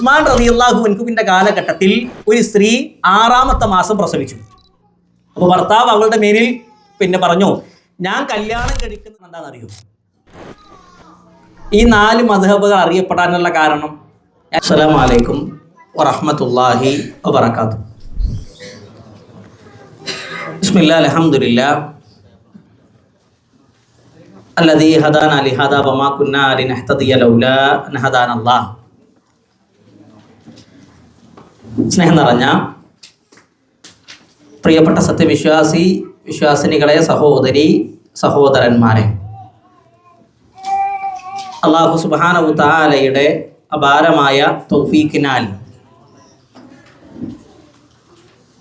ഉസ്മാൻ റബി അള്ളാഹു കാലഘട്ടത്തിൽ ഒരു സ്ത്രീ ആറാമത്തെ മാസം പ്രസവിച്ചു. അപ്പോൾ ഭർത്താവ് അവളുടെ മേലിൽ പിന്നെ പറഞ്ഞു ഞാൻ കല്യാണം കഴിക്കുന്നത് എന്താണെന്നറിയോ? ഈ നാല് മധബുകൾ അറിയപ്പെടാനുള്ള കാരണം. അസ്സലാമു വറഹമത്തല്ലാഹി വബറകാത്തു ബിസ്മില്ലാ അൽഹംദുലില്ലാ. അല്ലദീ ഹദാന ലിഹാദാ വമാ കുന്നാ ലിനഹ്തദിയ ലൗലാ അള്ളാഹ് ഹദാനല്ലാഹ് സ്നേഹം നിറഞ്ഞ പ്രിയപ്പെട്ട സത്യവിശ്വാസി വിശ്വാസിനികളെ സഹോദരി സഹോദരന്മാരെ. അള്ളാഹു സുബാനവു താലയുടെ അപാരമായ തൗഫീഖിനാൽ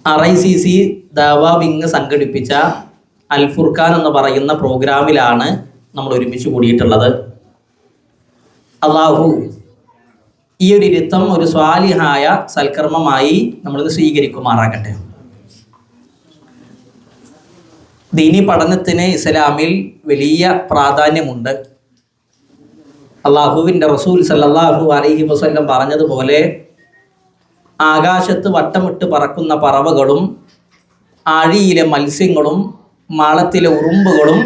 ആർ ഐ സി സി ദാവ വിങ് സംഘടിപ്പിച്ച അൽഫുർഖാൻ എന്ന് പറയുന്ന പ്രോഗ്രാമിലാണ് നമ്മൾ ഒരുമിച്ച് കൂടിയിട്ടുള്ളത്. അള്ളാഹു ഈ ഒരു ഇരുത്തം ഒരു സ്വാലിഹായ സൽക്കർമ്മമായി നമ്മളിത് സ്വീകരിക്കുമാറാകട്ടെ. ദീനി പഠനത്തിന് ഇസ്ലാമിൽ വലിയ പ്രാധാന്യമുണ്ട്. അള്ളാഹുവിന്റെ റസൂൽ സല്ലാഹു അലൈഹി വസ്ല്ലം പറഞ്ഞതുപോലെ ആകാശത്ത് വട്ടമിട്ട് പറക്കുന്ന പറവകളും ആഴിയിലെ മത്സ്യങ്ങളും മാളത്തിലെ ഉറുമ്പുകളും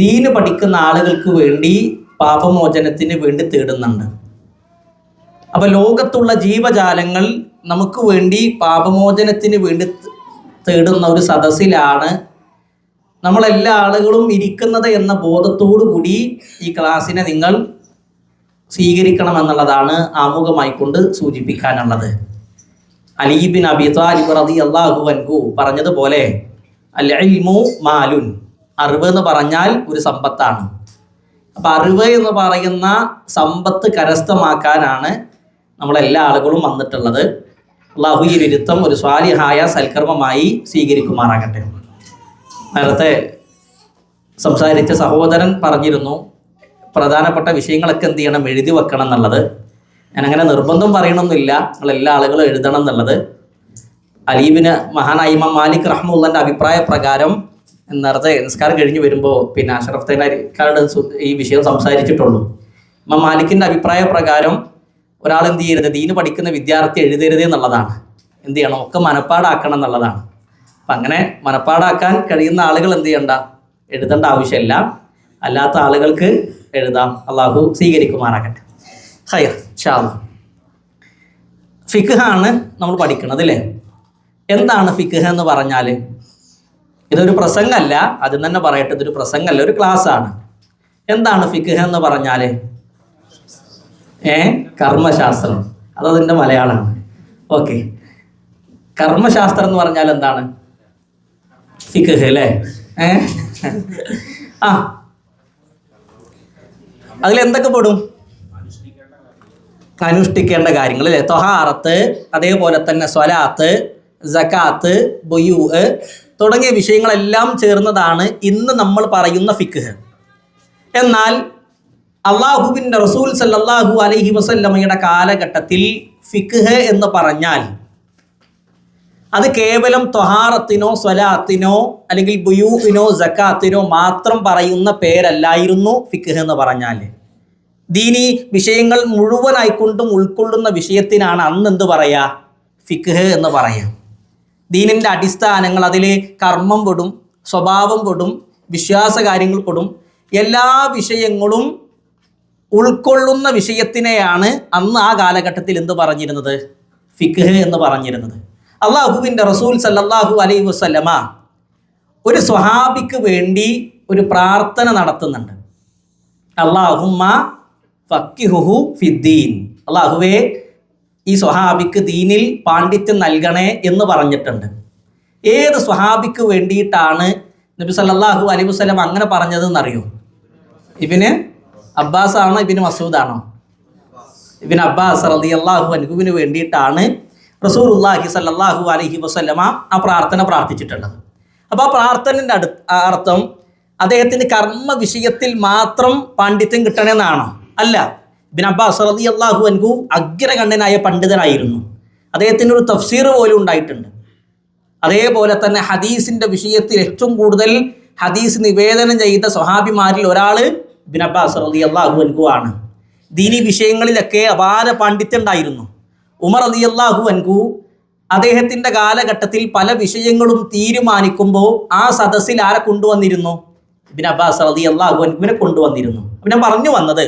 ദീന് പഠിക്കുന്ന ആളുകൾക്ക് വേണ്ടി പാപമോചനത്തിന് വേണ്ടി തേടുന്നുണ്ട്. അപ്പോൾ ലോകത്തുള്ള ജീവജാലങ്ങൾ നമുക്ക് വേണ്ടി പാപമോചനത്തിന് വേണ്ടി തേടുന്ന ഒരു സദസ്സിലാണ് നമ്മളെല്ലാ ആളുകളും ഇരിക്കുന്നത് എന്ന ബോധത്തോടു കൂടി ഈ ക്ലാസ്സിനെ നിങ്ങൾ സ്വീകരിക്കണം എന്നുള്ളതാണ് ആമുഖമായിക്കൊണ്ട് സൂചിപ്പിക്കാനുള്ളത്. അലീബിൻ അബി താലിബ് റതി അള്ളാഹു അൻഹു പറഞ്ഞതുപോലെ അൽ ഇൽമു മാലുൻ അറിവ് എന്ന് പറഞ്ഞാൽ ഒരു സമ്പത്താണ്. അപ്പം അറിവ് എന്ന് പറയുന്ന സമ്പത്ത് കരസ്ഥമാക്കാനാണ് നമ്മളെല്ലാ ആളുകളും വന്നിട്ടുള്ളത് അള്ളാഹു ഈ ഇരുത്തം ഒരു സ്വാലിഹായ സൽക്കർമ്മമായി സ്വീകരിക്കുമാറാകട്ടെ. നേരത്തെ സംസാരിച്ച സഹോദരൻ പറഞ്ഞിരുന്നു പ്രധാനപ്പെട്ട വിഷയങ്ങളൊക്കെ എന്ത് ചെയ്യണം എഴുതി വെക്കണം എന്നുള്ളത്. ഞാനങ്ങനെ നിർബന്ധം പറയണമെന്നില്ല നിങ്ങൾ എല്ലാ ആളുകളും എഴുതണം എന്നുള്ളത്. അലീബിന് മഹാനായ ഇമാം മാലിക് റഹ്മുള്ളന്റെ അഭിപ്രായ പ്രകാരം നേരത്തെ നിസ്കാരം കഴിഞ്ഞ് വരുമ്പോൾ പിന്നെ അഷറഫ് തൈനാരിക്കാരുടെ ഈ വിഷയം സംസാരിച്ചിട്ടുള്ളൂ. ഇമാം മാലിക്കിന്റെ അഭിപ്രായ പ്രകാരം ഒരാൾ എന്ത് ചെയ്യരുത്? ദീന് പഠിക്കുന്ന വിദ്യാർത്ഥി എഴുതരുത് എന്നുള്ളതാണ്. എന്ത് ചെയ്യണം? ഒക്കെ മനപ്പാടാക്കണം എന്നുള്ളതാണ്. അപ്പം അങ്ങനെ മനപ്പാടാക്കാൻ കഴിയുന്ന ആളുകൾ എന്ത് ചെയ്യണ്ട? എഴുതേണ്ട ആവശ്യമില്ല. അല്ലാത്ത ആളുകൾക്ക് എഴുതാം. അള്ളാഹു സ്വീകരിക്കുമാറാകട്ടെ. ഹയർ ഷാദ് ഫിഖാണ് നമ്മൾ പഠിക്കുന്നത് അല്ലേ? എന്താണ് ഫിഖ് എന്ന് പറഞ്ഞാൽ? ഇതൊരു പ്രസംഗമല്ല. ആദ്യം തന്നെ പറയട്ടെ ഇതൊരു പ്രസംഗമല്ല ഒരു ക്ലാസ് ആണ് എന്താണ് ഫിഖ് എന്ന് പറഞ്ഞാൽ? ഏ? കർമ്മശാസ്ത്രം. അതതിന്റെ മലയാളമാണ്. ഓക്കെ. കർമ്മശാസ്ത്രം എന്ന് പറഞ്ഞാൽ എന്താണ്? ഫിഖ് അല്ലേ? ഏ? ആ. അതിൽ എന്തൊക്കെ പെടും? അനുഷ്ഠിക്കേണ്ട കാര്യങ്ങൾ അല്ലേ? തൊഹാറത്ത് അതേപോലെ തന്നെ സ്വലാത്ത് ജക്കാത്ത് ബൊയു തുടങ്ങിയ വിഷയങ്ങളെല്ലാം ചേർന്നതാണ് ഇന്ന് നമ്മൾ പറയുന്ന ഫിഖ് എന്നാൽ അള്ളാഹുവിന്റെ റസൂൽ സല്ലാഹു അലഹി വസല്ലമ്മയുടെ കാലഘട്ടത്തിൽ ഫിഖ് എന്ന് പറഞ്ഞാൽ അത് കേവലം ത്വഹാറത്തിനോ സ്വലാത്തിനോ അല്ലെങ്കിൽ ബുയൂവിനോ ജക്കാത്തിനോ മാത്രം പറയുന്ന പേരല്ലായിരുന്നു ഫിഖ് എന്ന് പറഞ്ഞാൽ. ദീനി വിഷയങ്ങൾ മുഴുവനായിക്കൊണ്ടും ഉൾക്കൊള്ളുന്ന വിഷയത്തിനാണ് അന്ന് എന്ത് പറയുക ഫിഖ് എന്ന് പറയാം. ദീനിന്റെ അടിസ്ഥാനങ്ങൾ അതിൽ കർമ്മം പെടും സ്വഭാവം പെടും വിശ്വാസ കാര്യങ്ങൾ പെടും. എല്ലാ വിഷയങ്ങളും ഉൾക്കൊള്ളുന്ന വിഷയത്തിനെയാണ് അന്ന് ആ കാലഘട്ടത്തിൽ എന്ത് പറഞ്ഞിരുന്നത്? ഫിഖ് എന്ന് പറഞ്ഞിരുന്നത്. അള്ളാഹുവിന്റെ റസൂൽ സല്ലാഹു അലൈ വസല്ലമ ഒരു സ്വഹാബിക്ക് വേണ്ടി ഒരു പ്രാർത്ഥന നടത്തുന്നുണ്ട്. അള്ളാഹുമ്മ ഫക്കിഹുഹു ഫിദ്ദീൻ. അള്ളാഹുവേ ഈ സ്വഹാബിക്ക് ദീനിൽ പാണ്ഡിത്യം നൽകണേ എന്ന് പറഞ്ഞിട്ടുണ്ട്. ഏത് സ്വഹാബിക്ക് വേണ്ടിയിട്ടാണ് നബി സല്ലാഹു അലൈ വസല്ലം അങ്ങനെ പറഞ്ഞതെന്നറിയോ? ഇബിന് അബ്ബാസ് ആണോ ഇബിന് ആണോ ഇബിൻ അബ്ബാസ് അലി അള്ളാഹു അനുഹുവിന് വേണ്ടിയിട്ടാണ് റസൂർ ഉള്ളാഹി സല്ലാഹു അലഹി വസല്ലമ ആ പ്രാർത്ഥന പ്രാർത്ഥിച്ചിട്ടുള്ളത്. അപ്പോൾ ആ പ്രാർത്ഥനന്റെ അടു അർത്ഥം അദ്ദേഹത്തിന് കർമ്മ വിഷയത്തിൽ മാത്രം പാണ്ഡിത്യം കിട്ടണമെന്നാണോ? അല്ല. ഇബിൻ അബ്ബാസ് റതി അള്ളാഹു അൻഹു അഗ്രഗണ്യനായ പണ്ഡിതനായിരുന്നു. അദ്ദേഹത്തിന് ഒരു തഫ്സീർ പോലും ഉണ്ടായിട്ടുണ്ട്. അതേപോലെ തന്നെ ഹദീസിന്റെ വിഷയത്തിൽ ഏറ്റവും കൂടുതൽ ഹദീസ് നിവേദനം ചെയ്ത സ്വഹാബിമാരിൽ ഒരാൾ ഇബിൻ അബ്ബാസ് റതി അള്ളാഹു അൻഹു ആണ്. ദീനി വിഷയങ്ങളിലൊക്കെ അപാര പാണ്ഡിത്യം ഉണ്ടായിരുന്നു. ഉമർ അലി അള്ളാഹു അൻകു അദ്ദേഹത്തിന്റെ കാലഘട്ടത്തിൽ പല വിഷയങ്ങളും തീരുമാനിക്കുമ്പോൾ ആ സദസ്സിൽ ആരെ കൊണ്ടുവന്നിരുന്നു? ഇബിൻ അബ്ബാസ് അലി അള്ളാഹു അൻകുവിനെ കൊണ്ടുവന്നിരുന്നു. അപ്പം ഞാൻ പറഞ്ഞു വന്നത്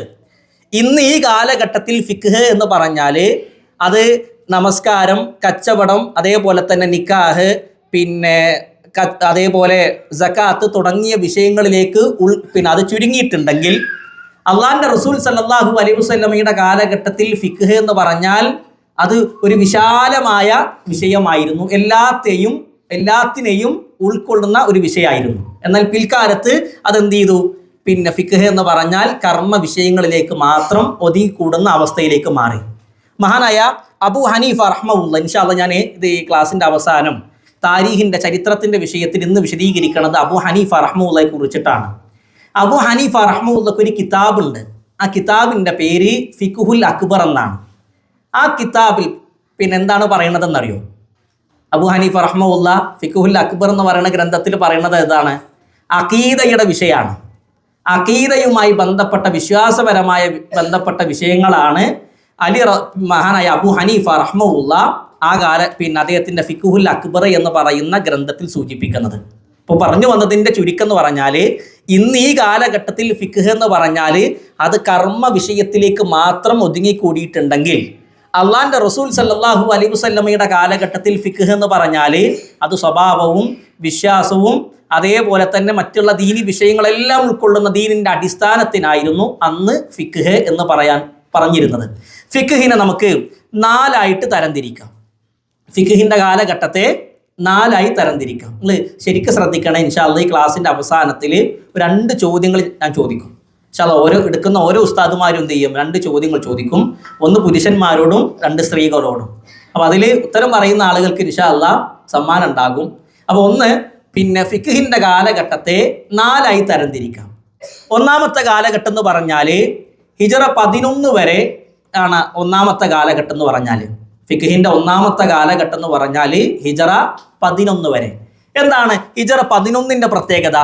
ഇന്ന് ഈ കാലഘട്ടത്തിൽ ഫിഖ് എന്ന് പറഞ്ഞാൽ അത് നമസ്കാരം കച്ചവടം അതേപോലെ തന്നെ നിക്കാഹ് പിന്നെ അതേപോലെ ജക്കാത്ത് തുടങ്ങിയ വിഷയങ്ങളിലേക്ക് ഉൾ പിന്നെ അത് ചുരുങ്ങിയിട്ടുണ്ടെങ്കിൽ അള്ളാഹിന്റെ റസൂൽ സല്ലാഹു അലൈഹി വസല്ലമയുടെ കാലഘട്ടത്തിൽ ഫിഖ് എന്ന് പറഞ്ഞാൽ അത് ഒരു വിശാലമായ വിഷയമായിരുന്നു. എല്ലാത്തെയും എല്ലാത്തിനെയും ഉൾക്കൊള്ളുന്ന ഒരു വിഷയമായിരുന്നു. എന്നാൽ പിൽക്കാലത്ത് അതെന്ത് ചെയ്തു പിന്നെ ഫിഖ് എന്ന് പറഞ്ഞാൽ കർമ്മ വിഷയങ്ങളിലേക്ക് മാത്രം ഒതുങ്ങിക്കൂടുന്ന അവസ്ഥയിലേക്ക് മാറി. മഹാനായ അബു ഹനീഫ റഹ്മുള്ള ഇൻഷാല്ല ഞാൻ ഇത് ഈ ക്ലാസ്സിന്റെ അവസാനം താരീഖിന്റെ ചരിത്രത്തിന്റെ വിഷയത്തിൽ ഇന്ന് വിശദീകരിക്കുന്നത് അബു ഹനീഫ റഹ്മുള്ളയെ കുറിച്ചിട്ടാണ്. അബു ഹനീഫ റഹ്മുള്ളക്ക് ഒരു കിതാബുണ്ട്. ആ കിതാബിന്റെ പേര് ഫിഖുഹുൽ അക്ബർ എന്നാണ്. ആ കിതാബിൽ പിന്നെ എന്താണ് പറയണതെന്നറിയോ? അബു ഹനീഫ റഹ്മുള്ള ഫിഖുഹുൽ അക്ബർ എന്ന് പറയുന്ന ഗ്രന്ഥത്തിൽ പറയുന്നത് ഏതാണ്? അഖീദയുടെ വിഷയമാണ്. അഖീദയുമായി ബന്ധപ്പെട്ട വിശ്വാസപരമായ ബന്ധപ്പെട്ട വിഷയങ്ങളാണ് അലി മഹാനായ അബു ഹനീഫ റഹ്മുല്ല ആ കാല പിന്നെ അദ്ദേഹത്തിന്റെ ഫിക്കുഹുൽ അക്ബർ എന്ന് പറയുന്ന ഗ്രന്ഥത്തിൽ സൂചിപ്പിക്കുന്നത്. ഇപ്പോൾ പറഞ്ഞു വന്നതിന്റെ ചുരുക്കം എന്ന് പറഞ്ഞാൽ ഇന്ന് ഈ കാലഘട്ടത്തിൽ ഫിഖ് എന്ന് പറഞ്ഞാൽ അത് കർമ്മ വിഷയത്തിലേക്ക് മാത്രം ഒതുങ്ങിക്കൂടിയിട്ടുണ്ടെങ്കിൽ അള്ളാന്റെ റസൂൽ സല്ലാഹു അലൈഹി വസല്ലമയുടെ കാലഘട്ടത്തിൽ ഫിഖ് എന്ന് പറഞ്ഞാൽ അത് സ്വഭാവവും വിശ്വാസവും അതേപോലെ തന്നെ മറ്റുള്ള ദീനി വിഷയങ്ങളെല്ലാം ഉൾക്കൊള്ളുന്ന ദീനിന്റെ അടിസ്ഥാനത്തിനായിരുന്നു അന്ന് ഫിഖ് എന്ന് പറയാൻ പറഞ്ഞിരുന്നത്. ഫിഖിനെ നമുക്ക് നാലായിട്ട് തരംതിരിക്കാം ഫിഖിന്റെ കാലഘട്ടത്തെ നാലായി തരംതിരിക്കാം. നിങ്ങൾ ശരിക്കും ശ്രദ്ധിക്കണം ഇൻഷാല്ല ഈ ക്ലാസ്സിന്റെ അവസാനത്തിൽ രണ്ട് ചോദ്യങ്ങൾ ഞാൻ ചോദിക്കും. ഇൻഷാല്ല ഓരോ എടുക്കുന്ന ഓരോ ഉസ്താദുമാരും എന്ത് ചെയ്യും? രണ്ട് ചോദ്യങ്ങൾ ചോദിക്കും. ഒന്ന് പുരുഷന്മാരോടും രണ്ട് സ്ത്രീകളോടും. അപ്പോൾ അതിൽ ഉത്തരം പറയുന്ന ആളുകൾക്ക് ഇൻഷാല്ല സമ്മാനം ഉണ്ടാകും. അപ്പോൾ ഒന്ന് പിന്നെ ഫിഖിന്റെ കാലഘട്ടത്തെ നാലായി തരംതിരിക്കാം. ഒന്നാമത്തെ കാലഘട്ടം എന്ന് പറഞ്ഞാൽ ഹിജറ പതിനൊന്ന് വരെ ആണ് ഒന്നാമത്തെ കാലഘട്ടം എന്ന് പറഞ്ഞാൽ ഫിഖിന്റെ ഒന്നാമത്തെ കാലഘട്ടം എന്ന് പറഞ്ഞാൽ ഹിജറ പതിനൊന്ന് വരെ. എന്താണ് ഹിജറ പതിനൊന്നിന്റെ പ്രത്യേകത?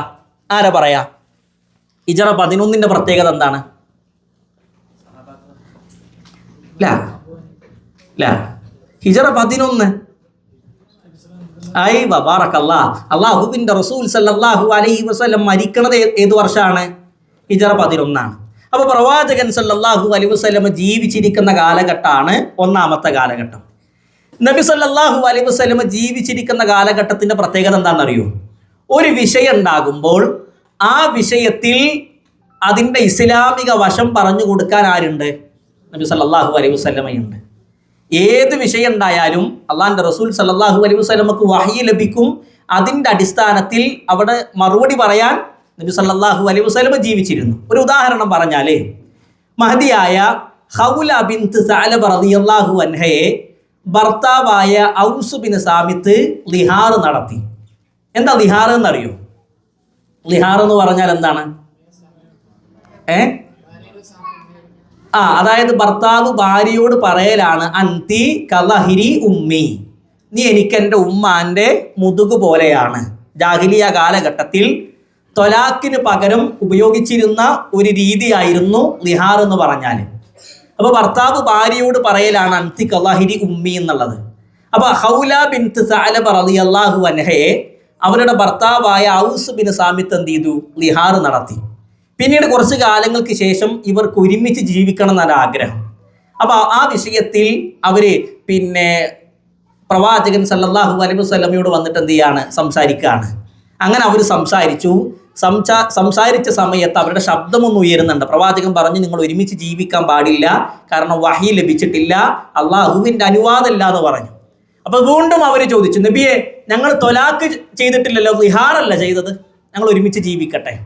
ആരാ പറയാ? ഹിജറ പതിനൊന്നിന്റെ പ്രത്യേകത എന്താണ്? ഹിജറ പതിനൊന്ന്. ഐ വബാറക്കല്ല. അള്ളാഹുവിന്റെ റസൂൽ സല്ലല്ലാഹു അലൈഹി വസ്ലം മരിക്കണത് ഏത് വർഷമാണ്? ഹിജറ പതിനൊന്നാണ്. അപ്പോൾ പ്രവാചകൻ സല്ലാഹു അലൈഹി വസല്ലം ജീവിച്ചിരിക്കുന്ന കാലഘട്ടമാണ് ഒന്നാമത്തെ കാലഘട്ടം. നബി സല്ലാഹു അലൈഹി വസല്ലം ജീവിച്ചിരിക്കുന്ന കാലഘട്ടത്തിന്റെ പ്രത്യേകത എന്താണെന്നറിയോ? ഒരു വിഷയം ഉണ്ടാകുമ്പോൾ ആ വിഷയത്തിൽ അതിന്റെ ഇസ്ലാമിക വശം പറഞ്ഞു കൊടുക്കാൻ ആരുണ്ട്? നബി സല്ലാഹു അലൈഹി വസല്ലമയുണ്ട്. ഏത് വിഷയം ഉണ്ടായാലും അള്ളാഹിന്റെ റസൂൽ സല്ലാഹു അലൈഹി വസല്ലമക്ക് വഹി ലഭിക്കും. അതിന്റെ അടിസ്ഥാനത്തിൽ അവിടെ മറുപടി പറയാൻ നബി സല്ലാഹു അലൈഹി വസ്ലമ ജീവിച്ചിരുന്നു. ഒരു ഉദാഹരണം പറഞ്ഞാലേ മഹദിയായ ഹൗല ബിന്ത് റളിയല്ലാഹു അൻഹയെ ഭർത്താവായ ഔസു സാമിത്ത് ലിഹാർ നടത്തി. എന്താ ലിഹാർ എന്നറിയോ? ലിഹാർ എന്ന് പറഞ്ഞാൽ എന്താണ്? ഏ? ആ അതായത് ഭർത്താവ് ഭാര്യയോട് പറയലാണ് അന്തി കലഹിരി ഉമ്മി നീ എനിക്ക് എന്റെ ഉമ്മാന്റെ മുതുകു പോലെയാണ്. ജാഹിലിയ കാലഘട്ടത്തിൽ തൊലാക്കിന് പകരം ഉപയോഗിച്ചിരുന്ന ഒരു രീതിയായിരുന്നു നിഹാർ എന്ന് പറഞ്ഞാൽ. അപ്പോൾ ഭർത്താവ് ഭാര്യയോട് പറയലാണ് അന്തി അള്ളാഹിരി ഉമ്മി എന്നുള്ളത്. അപ്പോൾ ഹൗല ബിൻ സാലബ അള്ളാഹു അൻഹയെ അവരുടെ ഭർത്താവായ ഔസ് ബിൻ സാമിത്ത് എന്ത് ചെയ്തു? നിഹാർ നടത്തി. പിന്നീട് കുറച്ച് കാലങ്ങൾക്ക് ശേഷം ഇവർക്ക് ഒരുമിച്ച് ജീവിക്കണം എന്നൊരു ആഗ്രഹം. അപ്പോൾ ആ വിഷയത്തിൽ അവർ പിന്നെ പ്രവാചകൻ സല്ലാഹു അലൈഹി വസല്ലമയോട് വന്നിട്ട് എന്ത് ചെയ്യാണ്? സംസാരിക്കുകയാണ്. അങ്ങനെ അവർ സംസാരിച്ചു. സംസാ സംസാരിച്ച സമയത്ത് അവരുടെ ശബ്ദമൊന്നും ഉയരുന്നുണ്ട്. പ്രവാചകൻ പറഞ്ഞു നിങ്ങൾ ഒരുമിച്ച് ജീവിക്കാൻ പാടില്ല. കാരണം വഹി ലഭിച്ചിട്ടില്ല. അള്ളാഹുവിന്റെ അനുവാദമില്ല എന്ന് പറഞ്ഞു. അപ്പൊ വീണ്ടും അവർ ചോദിച്ചു നബിയെ ഞങ്ങൾ തൊലാക്ക് ചെയ്തിട്ടില്ലല്ലോ വിഹാറല്ല ചെയ്തത്. ഞങ്ങൾ ഒരുമിച്ച് ജീവിക്കട്ടെ.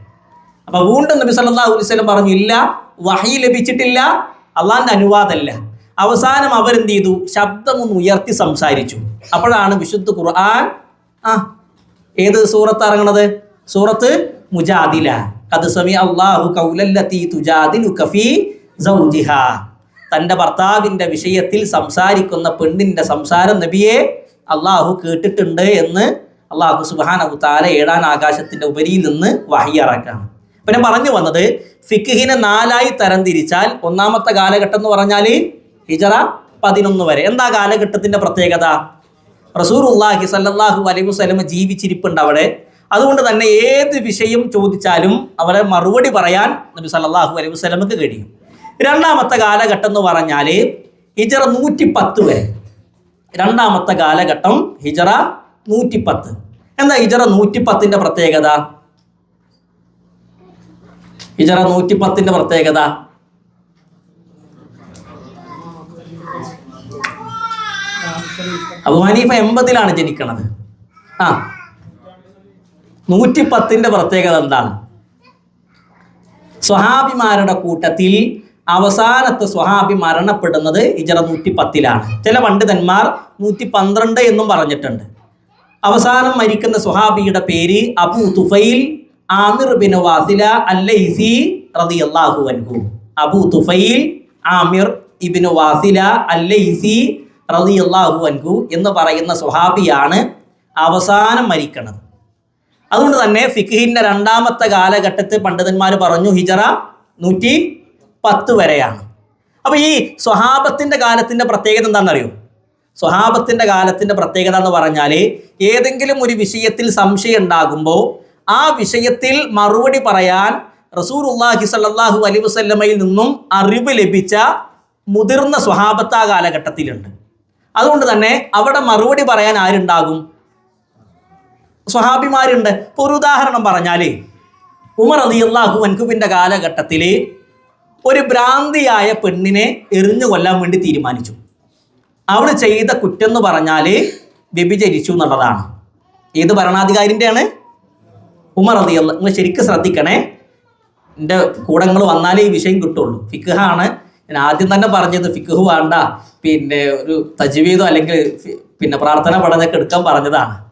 അപ്പൊ വീണ്ടും നബി സല്ലല്ലാഹു അലൈഹി വസല്ലം പറഞ്ഞു ഇല്ല വഹി ലഭിച്ചിട്ടില്ല. അള്ളാഹിന്റെ അനുവാദമല്ല. അവസാനം അവരെന്ത് ചെയ്തു? ശബ്ദമൊന്നും ഉയർത്തി സംസാരിച്ചു. അപ്പോഴാണ് വിശുദ്ധ ഖുർആൻ ആ ഏത് സൂറത്ത് ഇറങ്ങണത്? സൂറത്ത് മുജാദില. കത് സമി അള്ളാഹു കൗലല്ലത്തി തുജാദിലു കഫി സൗജിഹ. തന്റെ ഭർത്താവിന്റെ വിഷയത്തിൽ സംസാരിക്കുന്ന പെണ്ണിന്റെ സംസാരം നബിയെ അള്ളാഹു കേട്ടിട്ടുണ്ട് എന്ന് അള്ളാഹു സുബാനഹു താല ഏഴാൻ ആകാശത്തിന്റെ ഉപരിയിൽ നിന്ന് വഹിയിറക്കാണ് പിന്നെ പറഞ്ഞു വന്നത് ഫിഖിനെ നാലായി തരം തിരിച്ചാൽ ഒന്നാമത്തെ കാലഘട്ടം എന്ന് പറഞ്ഞാൽ ഹിജറ പതിനൊന്ന് വരെ. എന്താ കാലഘട്ടത്തിന്റെ പ്രത്യേകത? റസൂറുല്ലാഹി സല്ലാഹു അലൈഹി വസ്ലമ ജീവിച്ചിരിപ്പുണ്ട് അവിടെ. അതുകൊണ്ട് തന്നെ ഏത് വിഷയം ചോദിച്ചാലും അവരെ മറുപടി പറയാൻ നബി സല്ലാഹു അലൈഹി വസല്ലമക്ക് കഴിയും. രണ്ടാമത്തെ കാലഘട്ടം എന്ന് പറഞ്ഞാൽ ഹിജറ നൂറ്റി പത്ത് വരെ. രണ്ടാമത്തെ കാലഘട്ടം ഹിജറ നൂറ്റി പത്ത് എന്താ ഹിജറ നൂറ്റി പത്തിന്റെ പ്രത്യേകത? ഹിജറ നൂറ്റി പത്തിന്റെ പ്രത്യേകത? അബു ഹനീഫ എൺപതിലാണ് ജനിക്കണത്. ആ. നൂറ്റി പത്തിന്റെ പ്രത്യേകത എന്താണ്? സ്വഹാബിമാരുടെ കൂട്ടത്തിൽ അവസാനത്തെ സ്വഹാബി മരണപ്പെടുന്നത് ഇജറ നൂറ്റി പത്തിലാണ് ചില പണ്ഡിതന്മാർ നൂറ്റി പന്ത്രണ്ട് എന്നും പറഞ്ഞിട്ടുണ്ട്. അവസാനം മരിക്കുന്ന സ്വഹാബിയുടെ പേര് അബു തുഫൈൽ ആമിർ വാസില അല്ലൈസി റളിയല്ലാഹു അൻഹു. അബു തുഫൈൽ ആമിർ ഇബിൻ വാസില അല്ലൈസി റളിയല്ലാഹു അൻഹു എന്ന് പറയുന്ന സ്വഹാബിയാണ് അവസാനം മരിക്കുന്നത് അതുകൊണ്ട് തന്നെ ഫിഖിന്റെ രണ്ടാമത്തെ കാലഘട്ടത്തിൽ പണ്ഡിതന്മാർ പറഞ്ഞു ഹിജറ നൂറ്റി പത്ത് വരെയാണ്. അപ്പോൾ ഈ സ്വഹാബത്തിന്റെ കാലത്തിന്റെ പ്രത്യേകത എന്താണെന്നറിയോ? സ്വഹാബത്തിന്റെ കാലത്തിന്റെ പ്രത്യേകത എന്ന് പറഞ്ഞാൽ ഏതെങ്കിലും ഒരു വിഷയത്തിൽ സംശയം ഉണ്ടാകുമ്പോൾ ആ വിഷയത്തിൽ മറുപടി പറയാൻ റസൂലുള്ളാഹി സ്വല്ലല്ലാഹു അലൈഹി വസല്ലമയിൽ നിന്നും അറിവ് ലഭിച്ച മുതിർന്ന സ്വഹാബത്ത് ആ കാലഘട്ടത്തിലുണ്ട്. അതുകൊണ്ട് തന്നെ അവിടെ മറുപടി പറയാൻ ആരുണ്ടാകും? സ്വഹാബിമാരുണ്ട്. ഇപ്പോൾ ഒരു ഉദാഹരണം പറഞ്ഞാൽ ഉമർ അലി അള്ളാഹു അൻകുബിന്റെ കാലഘട്ടത്തിൽ ഒരു ഭ്രാന്തിയായ പെണ്ണിനെ എറിഞ്ഞു കൊല്ലാൻ വേണ്ടി തീരുമാനിച്ചു. അവൾ ചെയ്ത കുറ്റം എന്ന് പറഞ്ഞാൽ വ്യഭിചരിച്ചു എന്നുള്ളതാണ്. ഏത് ഭരണാധികാരിന്റെയാണ് ഉമർ അലി അള്ള നിങ്ങൾ ശരിക്കും ശ്രദ്ധിക്കണേ. എന്റെ കൂടെ നിങ്ങൾ വന്നാലേ ഈ വിഷയം കിട്ടുള്ളൂ. ഫിഖാണ് ഞാൻ ആദ്യം തന്നെ പറഞ്ഞത് ഫിഖ് വേണ്ട. പിന്നെ ഒരു തജ്വീദോ അല്ലെങ്കിൽ പിന്നെ പ്രാർത്ഥന പഠനമൊക്കെ എടുക്കാൻ പറഞ്ഞതാണ്.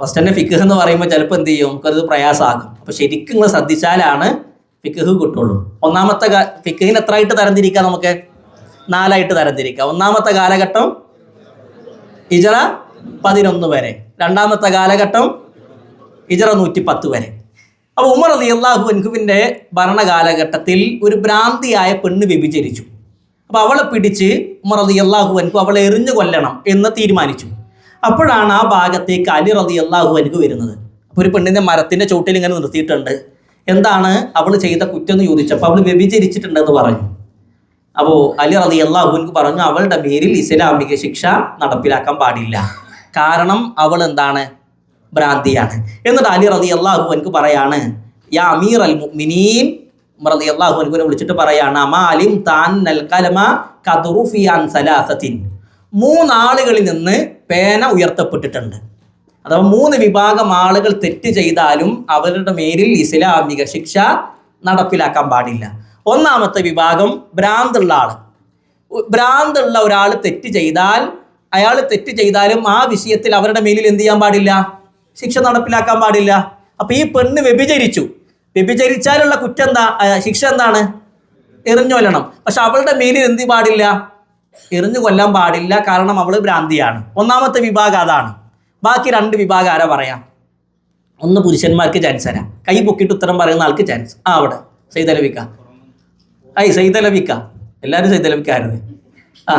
ഫസ്റ്റ് തന്നെ ഫിഖ് എന്ന് പറയുമ്പോൾ ചിലപ്പോൾ എന്ത് ചെയ്യും? നമുക്കത് പ്രയാസമാകും. അപ്പൊ ശരിക്കും നിങ്ങൾ ശ്രദ്ധിച്ചാലാണ് ഫിഖ് കിട്ടുള്ളൂ. ഒന്നാമത്തെ ഫിഖിന് എത്ര ആയിട്ട് തരംതിരിക്കാം നമുക്ക്? നാലായിട്ട് തരംതിരിക്കാം. ഒന്നാമത്തെ കാലഘട്ടം ഇജറ പതിനൊന്ന് വരെ. രണ്ടാമത്തെ കാലഘട്ടം ഇജറ നൂറ്റി പത്ത് വരെ. അപ്പോൾ ഉമർ അലി അള്ളാഹു അൻഹുവിന്റെ ഭരണകാലഘട്ടത്തിൽ ഒരു ഭ്രാന്തിയായ പെണ്ണ് വ്യഭിചരിച്ചു. അപ്പോൾ അവളെ പിടിച്ച് ഉമർ അലി അള്ളാഹു അൻഹു അവളെ എറിഞ്ഞു കൊല്ലണം എന്ന് തീരുമാനിച്ചു. അപ്പോഴാണ് ആ ഭാഗത്തേക്ക് അലി റലി അള്ളാഹു അൻഹു വരുന്നത്. അപ്പോൾ ഒരു പെണ്ണിനെ മരത്തിന്റെ ചോട്ടിൽ ഇങ്ങനെ നിർത്തിയിട്ടുണ്ട്. എന്താണ് അവൾ ചെയ്ത കുറ്റം എന്ന് ചോദിച്ചപ്പോൾ അവൾ വ്യഭിചരിച്ചിട്ടുണ്ടെന്ന് പറഞ്ഞു. അപ്പോൾ അലി റതി അൻഹു പറഞ്ഞു അവളുടെ പേരിൽ ഇസ്ലാമിക ശിക്ഷ നടപ്പിലാക്കാൻ പാടില്ല. കാരണം അവൾ എന്താണ് ഭ്രാന്തിയാണ്. എന്നിട്ട് അലി റതി അള്ളാഹു എനിക്ക് പറയാണ് യാ അമീർ അൽ മുഅ്മിനീൻ റതി അള്ളാഹു എനിക്ക് വിളിച്ചിട്ട് പറയാണ് അമാലിം താൻ നൽകലമ കദറുഫിയാൻ സലാസത്തിൻ. മൂന്നാളുകളിൽ നിന്ന് പേന ഉയർത്തപ്പെട്ടിട്ടുണ്ട്. അഥവാ മൂന്ന് വിഭാഗം ആളുകൾ തെറ്റ് ചെയ്താലും അവരുടെ മേലിൽ ഇസ്ലാമിക ശിക്ഷ നടപ്പിലാക്കാൻ പാടില്ല. ഒന്നാമത്തെ വിഭാഗം ഭ്രാന്തുള്ള ആൾ ഭ്രാന്തുള്ള ഒരാൾ തെറ്റ് ചെയ്താൽ അയാൾ തെറ്റ് ചെയ്താലും ആ വിഷയത്തിൽ അവരുടെ മേലിൽ എന്ത് ചെയ്യാൻ പാടില്ല? ശിക്ഷ നടപ്പിലാക്കാൻ പാടില്ല. അപ്പൊ ഈ പെണ്ണ് വ്യഭിചരിച്ചു. വ്യഭിചരിച്ചാലുള്ള കുറ്റം എന്താ? ശിക്ഷ എന്താണ്? എറിഞ്ഞു കൊല്ലണം പക്ഷെ അവളുടെ മേലിൽ എന്ത് പാടില്ല? എറിഞ്ഞു കൊല്ലാൻ പാടില്ല. കാരണം അവൾ ഭ്രാന്തിയാണ്. ഒന്നാമത്തെ വിഭാഗം അതാണ്. ബാക്കി രണ്ട് വിഭാഗം ആരാ പറയാം? ഒന്ന് പുരുഷന്മാർക്ക് ചാൻസ് തരാം കൈ പൊക്കിട്ട് ഉത്തരം പറയുന്ന ആൾക്ക് ചാൻസ് ആ അവിടെ. സൈതലവിക്ക. ഐ സൈതലവിക്ക. എല്ലാവരും സൈതലവിക്കാരുത്. ആ.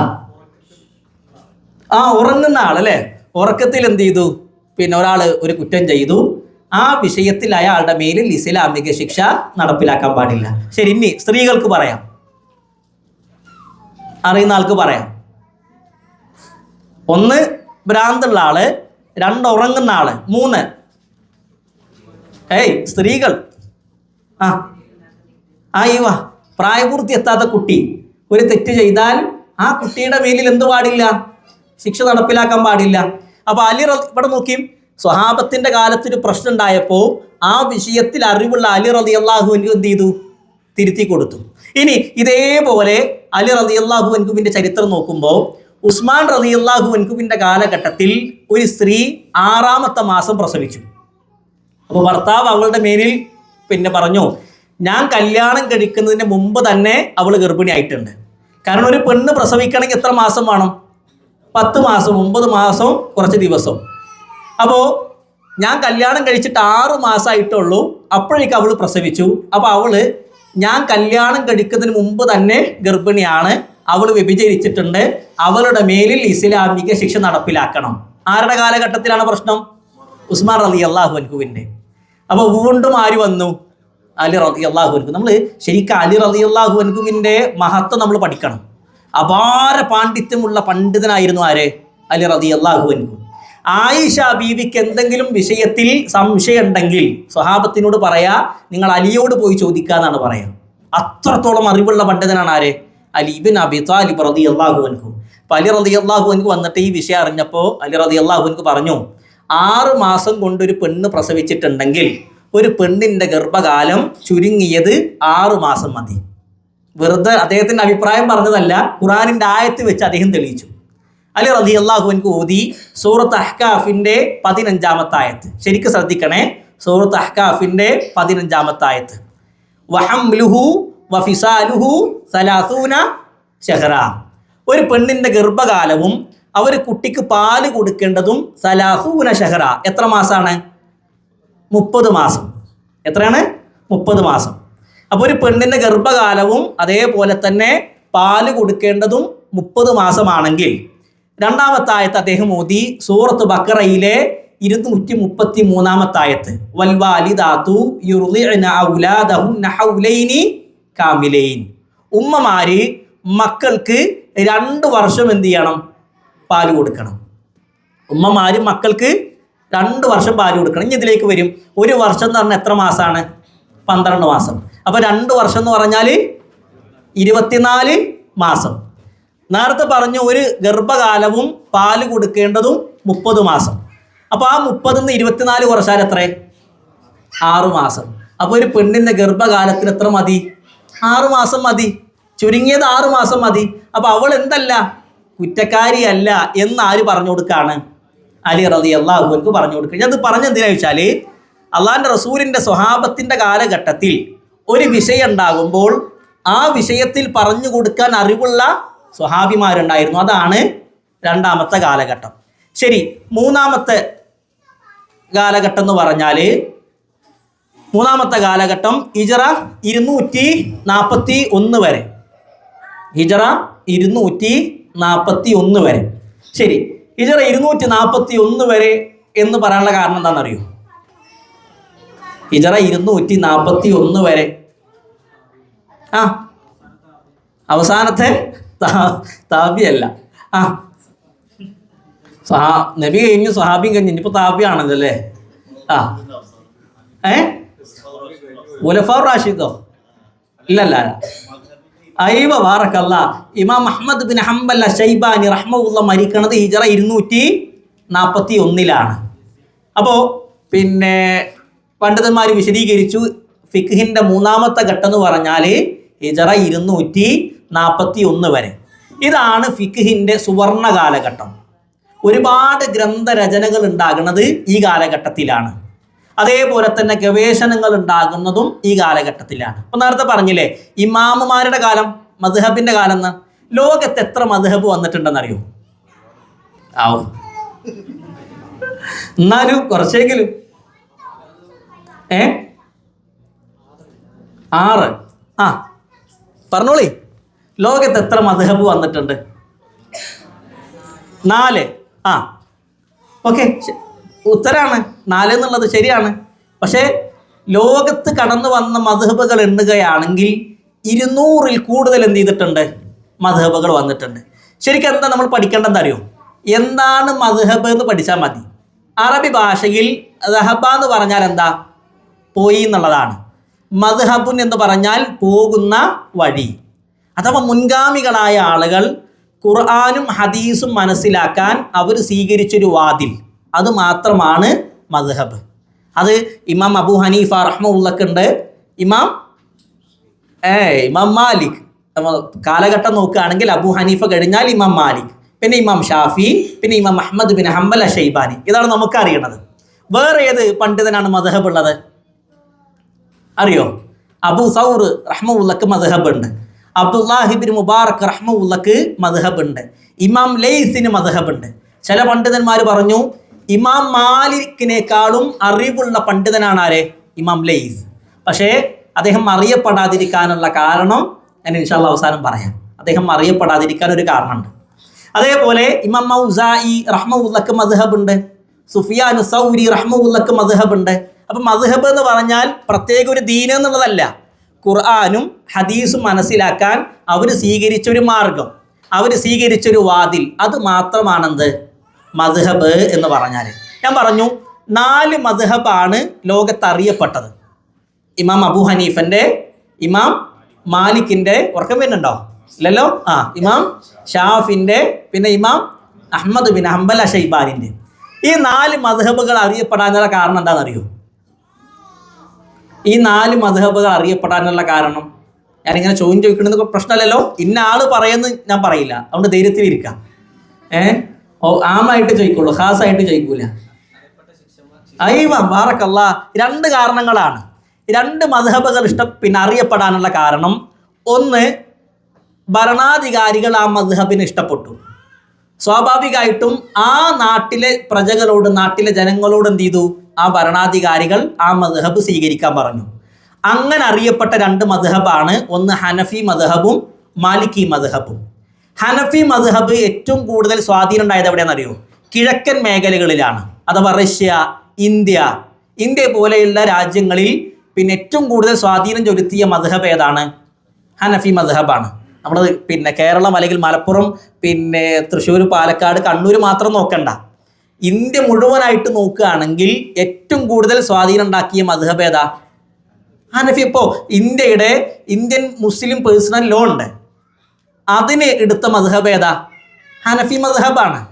ആ ഉറങ്ങുന്ന ആളല്ലേ? ഉറക്കത്തിൽ എന്ത് ചെയ്തു? പിന്നെ ഒരാൾ ഒരു കുറ്റം ചെയ്തു. ആ വിഷയത്തിൽ അയാളുടെ മേലിൽ ഇസ്ലാമിക ശിക്ഷ നടപ്പിലാക്കാൻ പാടില്ല. ശരി ഇനി സ്ത്രീകൾക്ക് പറയാം. അറിയുന്ന ആൾക്ക് പറയാം. ഒന്ന് ഭ്രാന്തുള്ള ആൾ രണ്ട് ഉറങ്ങുന്ന ആൾ മൂന്ന്. ഏയ് സ്ത്രീകൾ. ആ ആ ഈ വാ. പ്രായപൂർത്തി എത്താത്ത കുട്ടി. ഒരു തെറ്റ് ചെയ്താൽ ആ കുട്ടിയുടെ മേലിൽ എന്ത് പാടില്ല? ശിക്ഷ നടപ്പിലാക്കാൻ പാടില്ല. അപ്പോൾ അലി ഇവിടെ നോക്കി. സ്വഹാബത്തിന്റെ കാലത്തൊരു പ്രശ്നം ഉണ്ടായപ്പോൾ ആ വിഷയത്തിൽ അറിവുള്ള അലി റതി അള്ളാഹു എന്ത് ചെയ്തു? തിരുത്തി കൊടുത്തു. ഇനി ഇതേപോലെ അലി റതി അള്ളാഹു ചരിത്രം നോക്കുമ്പോൾ ഉസ്മാൻ റതി അള്ളാഹു കാലഘട്ടത്തിൽ ഒരു സ്ത്രീ ആറാമത്തെ മാസം പ്രസവിച്ചു. അപ്പോൾ ഭർത്താവ് അവളുടെ മേലിൽ പിന്നെ പറഞ്ഞു ഞാൻ കല്യാണം കഴിക്കുന്നതിന് മുമ്പ് തന്നെ അവൾ ഗർഭിണിയായിട്ടുണ്ട്. കാരണം ഒരു പെണ്ണ് പ്രസവിക്കണമെങ്കിൽ എത്ര മാസം വേണം? പത്ത് മാസം ഒമ്പത് മാസം കുറച്ച് ദിവസം. അപ്പോൾ ഞാൻ കല്യാണം കഴിച്ചിട്ട് ആറ് മാസമായിട്ടുള്ളൂ അപ്പോഴേക്കും അവൾ പ്രസവിച്ചു. അപ്പോൾ അവൾ ഞാൻ കല്യാണം കഴിക്കുന്നതിന് മുമ്പ് തന്നെ ഗർഭിണിയാണ്. അവൾ വ്യഭിചരിച്ചിട്ടുണ്ട്. അവളുടെ മേലിൽ ഇസ്ലാമിക ശിക്ഷ നടപ്പിലാക്കണം. ആരുടെ കാലഘട്ടത്തിലാണ് പ്രശ്നം? ഉസ്മാൻ റലി അള്ളാഹു അൻഹുവിന്റെ. അപ്പോൾ വീണ്ടും ആര് വന്നു? അലി റതി അള്ളാഹു അൻഹു. നമ്മൾ ശരിക്കും അലി റതി അള്ളാഹു അൻഹുവിന്റെ മഹത്വം നമ്മൾ പഠിക്കണം. അപാര പാണ്ഡിത്യമുള്ള പണ്ഡിതനായിരുന്നു ആര്? അലി റതി അള്ളാഹു അൻഹു. ആയിഷ ബീവിക്ക് എന്തെങ്കിലും വിഷയത്തിൽ സംശയം ഉണ്ടെങ്കിൽ സ്വഹാബത്തിനോട് പറയാ നിങ്ങൾ അലിയോട് പോയി ചോദിക്കാന്നാണ് പറയാ. അത്രത്തോളം അറിവുള്ള പണ്ഡിതനാണ് ആര്? അലിബിൻ അബി താലിബ് റതി അള്ളാഹു അൻഹു. അപ്പൊ അലി റതി അള്ളാഹു അൻഹു വന്നിട്ട് ഈ വിഷയം അറിഞ്ഞപ്പോൾ അലി റതി അള്ളാഹു അൻഹു പറഞ്ഞു ആറ് മാസം കൊണ്ടൊരു പെണ്ണ് പ്രസവിച്ചിട്ടുണ്ടെങ്കിൽ ഒരു പെണ്ണിന്റെ ഗർഭകാലം ചുരുങ്ങിയത് ആറ് മാസം മതി. വെറുതെ അദ്ദേഹത്തിന്റെ അഭിപ്രായം പറഞ്ഞതല്ല ഖുറാനിന്റെ ആയത്ത് വെച്ച് അദ്ദേഹം തെളിയിച്ചു. അലി റലി അള്ളാഹുവിൻക്ക് ഓതി സൂറത്ത് അഹ്കാഫിന്റെ പതിനഞ്ചാമത്തെ ആയത്ത്. ശരിക്കും ശ്രദ്ധിക്കണേ സൂറത്ത് അഹ്കാഫിന്റെ പതിനഞ്ചാമത്തെ ആയത്ത്. വഹംലുഹു വഫിസാലുഹു സലാസൂന ഷെഹ്റ ഒരു പെണ്ണിന്റെ ഗർഭകാലവും അവർ കുട്ടിക്ക് പാൽ കൊടുക്കേണ്ടതും സലാസൂന ഷെഹ്റ എത്ര മാസമാണ് മുപ്പത് മാസം. എത്രയാണ്? മുപ്പത് മാസം. അപ്പോൾ ഒരു പെണ്ണിന്റെ ഗർഭകാലവും അതേപോലെ തന്നെ പാൽ കൊടുക്കേണ്ടതും മുപ്പത് മാസമാണെങ്കിൽ രണ്ടാമത്തായത്ത് അദ്ദേഹം ഓതി സൂറത്ത് ബക്കറയിലെ ഇരുന്നൂറ്റി മുപ്പത്തി മൂന്നാമത്തായത്ത് വൽവാലി വൽവാലിദാത്തു കാമിലൈൻ. ഉമ്മമാര് മക്കൾക്ക് രണ്ട് വർഷം എന്ത് ചെയ്യണം? പാൽ കൊടുക്കണം. ഉമ്മമാര് മക്കൾക്ക് രണ്ട് വർഷം പാൽ കൊടുക്കണം. ഇനി ഇതിലേക്ക് വരും. ഒരു വർഷം എന്ന് പറഞ്ഞാൽ എത്ര മാസമാണ് പന്ത്രണ്ട് മാസം. അപ്പോൾ രണ്ട് വർഷം എന്ന് പറഞ്ഞാൽ ഇരുപത്തിനാല് മാസം. നേരത്തെ പറഞ്ഞു ഒരു ഗർഭകാലവും പാൽ കൊടുക്കേണ്ടതും മുപ്പത് മാസം. അപ്പോൾ ആ മുപ്പതിൽ നിന്ന് ഇരുപത്തിനാല് കുറച്ചാൽ എത്ര? ആറ് മാസം. അപ്പോൾ ഒരു പെണ്ണിന്റെ ഗർഭകാലത്തിന് എത്ര മതി? ആറ് മാസം മതി. ചുരുങ്ങിയത് ആറ് മാസം മതി. അപ്പോൾ അവൾ എന്തല്ല? കുറ്റക്കാരിയല്ല എന്ന് ആര് പറഞ്ഞു കൊടുക്കാണ്? അലി റതി അള്ളാഹുബർക്ക് പറഞ്ഞു കൊടുക്കുക. ഇത് പറഞ്ഞെന്തിനാ വെച്ചാൽ അള്ളാഹിന്റെ റസൂലിന്റെ സ്വഹാബത്തിന്റെ കാലഘട്ടത്തിൽ ഒരു വിഷയം ഉണ്ടാകുമ്പോൾ ആ വിഷയത്തിൽ പറഞ്ഞു കൊടുക്കാൻ അറിവുള്ള സ്വഹാബിമാരുണ്ടായിരുന്നു. അതാണ് രണ്ടാമത്തെ കാലഘട്ടം. ശരി മൂന്നാമത്തെ കാലഘട്ടം എന്ന് പറഞ്ഞാൽ മൂന്നാമത്തെ കാലഘട്ടം ഇജറ ഇരുന്നൂറ്റി നാൽപ്പത്തി ഒന്ന് വരെ. ഹിജറ ഇരുന്നൂറ്റി നാൽപ്പത്തി ഒന്ന് വരെ. ശരി ഹിജറ ഇരുന്നൂറ്റി നാൽപ്പത്തി ഒന്ന് വരെ എന്ന് പറയാനുള്ള കാരണം എന്താണെന്നറിയോ? ഹിജറ ഇരുന്നൂറ്റി നാൽപ്പത്തി ഒന്ന് വരെ. ആ അവസാനത്തെ താപിയല്ല. ആ സഹാ നബി കഴിഞ്ഞു സഹാബിയും കഴിഞ്ഞു. ഇനിയിപ്പോൾ താബിയാണല്ലോ അല്ലേ? ആ. ഏ? ഉലഫാർ റാഷിദോ? ഇല്ലല്ല. അയ്യവ വാറക്കല്ല ഇമാം അഹമ്മദ് ബിൻ ഹംബല്ല ഷൈബാനി റഹ്മുള്ള മരിക്കണത് ഹിജറ ഇരുന്നൂറ്റി നാൽപ്പത്തി ഒന്നിലാണ് അപ്പോൾ പിന്നെ പണ്ഡിതന്മാർ വിശദീകരിച്ചു ഫിഖിന്റെ മൂന്നാമത്തെ ഘട്ടം എന്ന് പറഞ്ഞാൽ ഹിജറ ഇരുന്നൂറ്റി നാൽപ്പത്തി ഒന്ന് വരെ. ഇതാണ് ഫിഖിന്റെ സുവർണ കാലഘട്ടം ഒരുപാട് ഗ്രന്ഥരചനകൾ ഉണ്ടാകുന്നത് ഈ കാലഘട്ടത്തിലാണ്. അതേപോലെ തന്നെ ഗവേഷണങ്ങൾ ഉണ്ടാകുന്നതും ഈ കാലഘട്ടത്തിലാണ്. ഇപ്പം നേരത്തെ പറഞ്ഞില്ലേ ഇമാമുമാരുടെ കാലം മദ്ഹബിന്റെ കാലം എന്ന് ലോകത്ത് എത്ര മദ്ഹബ് വന്നിട്ടുണ്ടെന്നറിയോ? ആവും എന്നാലും കുറച്ചെങ്കിലും. ഏ? ആറ്. ആ പറഞ്ഞോളി. ലോകത്ത് എത്ര മധുഹബ് വന്നിട്ടുണ്ട്? നാല്. ആ ഓക്കെ. ഉത്തരാണ്. നാല് എന്നുള്ളത് ശരിയാണ്. പക്ഷേ ലോകത്ത് കടന്നു വന്ന മധുഹബുകൾ എണ്ണുകയാണെങ്കിൽ ഇരുന്നൂറിൽ കൂടുതൽ എന്ത് ചെയ്തിട്ടുണ്ട്? മധുഹബുകൾ വന്നിട്ടുണ്ട്. ശരിക്കും എന്താ നമ്മൾ പഠിക്കേണ്ടതെന്ന് അറിയോ? എന്താണ് മധുഹബ് എന്ന് പഠിച്ചാൽ മതി. അറബി ഭാഷയിൽ ദഹബ എന്ന് പറഞ്ഞാൽ എന്താ? പോയി എന്നുള്ളതാണ്. മദ്ഹബുൻ എന്ന് പറഞ്ഞാൽ പോകുന്ന വഴി. അഥവാ മുൻഗാമികളായ ആളുകൾ ഖുർആാനും ഹദീസും മനസ്സിലാക്കാൻ അവർ സ്വീകരിച്ചൊരു വാതിൽ. അത് മാത്രമാണ് മദ്ഹബ്. അത് ഇമാം അബു ഹനീഫ റഹ്മുള്ളക്കുണ്ട് ഇമാം ഏ ഇമാം മാലിക്. കാലഘട്ടം നോക്കുകയാണെങ്കിൽ അബു ഹനീഫ കഴിഞ്ഞാൽ ഇമാം മാലിക്. പിന്നെ ഇമാം ഷാഫി പിന്നെ ഇമാം അഹമ്മദ് ബിൻ ഹംബൽ ഷെയ്ബാനി ഇതാണ് നമുക്ക് അറിയണത്. വേറെ ഏത് പണ്ഡിതനാണ് മധുഹബ് ഉള്ളത്? അറിയോ? അബു സൗർ റഹ്മുള്ളക്ക് മദ്ഹബ് ഉണ്ട് അബ്ദുല്ലാഹിബിൻ മുബാറക് റഹ്മുള്ളക്ക് മദ്ഹബ് ഉണ്ട് ഇമാം ലെയ്സിന് മദ്ഹബ് ഉണ്ട് ചില പണ്ഡിതന്മാർ പറഞ്ഞു ഇമാം മാലിക്കിനേക്കാളും അറിവുള്ള പണ്ഡിതനാണ് ആരെ? ഇമാം ലൈസ്. പക്ഷേ അദ്ദേഹം അറിയപ്പെടാതിരിക്കാനുള്ള കാരണം ഞാൻ ഇൻഷാല്ല അവസാനം പറയാം. അദ്ദേഹം അറിയപ്പെടാതിരിക്കാൻ ഒരു കാരണമുണ്ട്. അതേപോലെ ഇമാം മൗസായി റഹ്മുള്ളക്ക് മദ്ഹബ് ഉണ്ട് സുഫിയാൻ സൗരി റഹ്മുള്ളക്ക് മദ്ഹബ് ഉണ്ട് അപ്പം മദ്ഹബ് എന്ന് പറഞ്ഞാൽ പ്രത്യേക ഒരു ദീൻ എന്നുള്ളതല്ല. ഖുർആാനും ഹദീസും മനസ്സിലാക്കാൻ അവർ സ്വീകരിച്ചൊരു മാർഗം അവർ സ്വീകരിച്ചൊരു വാതിൽ. അത് മാത്രമാണെന്ത്? മദ്ഹബ് എന്ന് പറഞ്ഞാൽ ഞാൻ പറഞ്ഞു നാല് മദ്ഹബാണ് ലോകത്ത് അറിയപ്പെട്ടത് ഇമാം അബു ഹനീഫന്റെ ഇമാം മാലിക്കിന്റെ ഉറക്കം വരുന്നുണ്ടോ? ഇല്ലല്ലോ? ആ ഇമാം ഷാഫിന്റെ പിന്നെ ഇമാം അഹമ്മദ് ബിൻ ഹംബൽ ഷൈബാനിന്റെ. ഈ നാല് മധുഹബുകൾ അറിയപ്പെടാനുള്ള കാരണം എന്താണെന്നറിയോ? ഈ നാല് മധുഹബുകൾ അറിയപ്പെടാനുള്ള കാരണം? ഞാനിങ്ങനെ ചോദ്യം ചോദിക്കണമെന്ന് പ്രശ്നമല്ലല്ലോ. ഇന്ന ആൾ പറയുന്നത് ഞാൻ പറയില്ല. അതുകൊണ്ട് ധൈര്യത്തിൽ ഇരിക്കാം. ഏ? ഓ ആമായിട്ട് ചോദിക്കുള്ളൂ ഹാസായിട്ട് ചോദിക്കൂല. അയ്യവ വാറക്കല്ല രണ്ട് കാരണങ്ങളാണ്. രണ്ട് മധുഹബുകൾ ഇഷ്ടം പിന്നെ അറിയപ്പെടാനുള്ള കാരണം. ഒന്ന് ഭരണാധികാരികൾ ആ മധുഹബിനെ ഇഷ്ടപ്പെട്ടു. സ്വാഭാവികമായിട്ടും ആ നാട്ടിലെ പ്രജകളോട് നാട്ടിലെ ജനങ്ങളോട് എന്ത് ചെയ്തു? ആ ഭരണാധികാരികൾ ആ മധബ് സ്വീകരിക്കാൻ പറഞ്ഞു. അങ്ങനെ അറിയപ്പെട്ട രണ്ട് മധബാണ് ഒന്ന് ഹനഫി മധബും മാലിക്കി മധബും ഹനഫി മധബ് ഏറ്റവും കൂടുതൽ സ്വാധീനം ഉണ്ടായത് എവിടെയാണെന്നറിയോ കിഴക്കൻ മേഖലകളിലാണ്. അഥവാ റഷ്യ ഇന്ത്യ ഇന്ത്യ പോലെയുള്ള രാജ്യങ്ങളിൽ പിന്നെ ഏറ്റവും കൂടുതൽ സ്വാധീനം ചെലുത്തിയ മധബ് ഏതാണ്? ഹനഫി മധബാണ് നമ്മൾ പിന്നെ കേരളം അല്ലെങ്കിൽ മലപ്പുറം പിന്നെ തൃശ്ശൂർ പാലക്കാട് കണ്ണൂർ മാത്രം നോക്കണ്ട. ഇന്ത്യ മുഴുവനായിട്ട് നോക്കുകയാണെങ്കിൽ ഏറ്റവും കൂടുതൽ സ്വാധീനം ഉണ്ടാക്കിയ മധുഹബ് ഏതാ? ഹനഫി. ഇപ്പോൾ ഇന്ത്യയുടെ ഇന്ത്യൻ മുസ്ലിം പേഴ്സണൽ ലോ ഉണ്ട്. അതിന് എടുത്ത മധുഹബ് ഏതാ? ഹനഫി മധുഹബാണ്.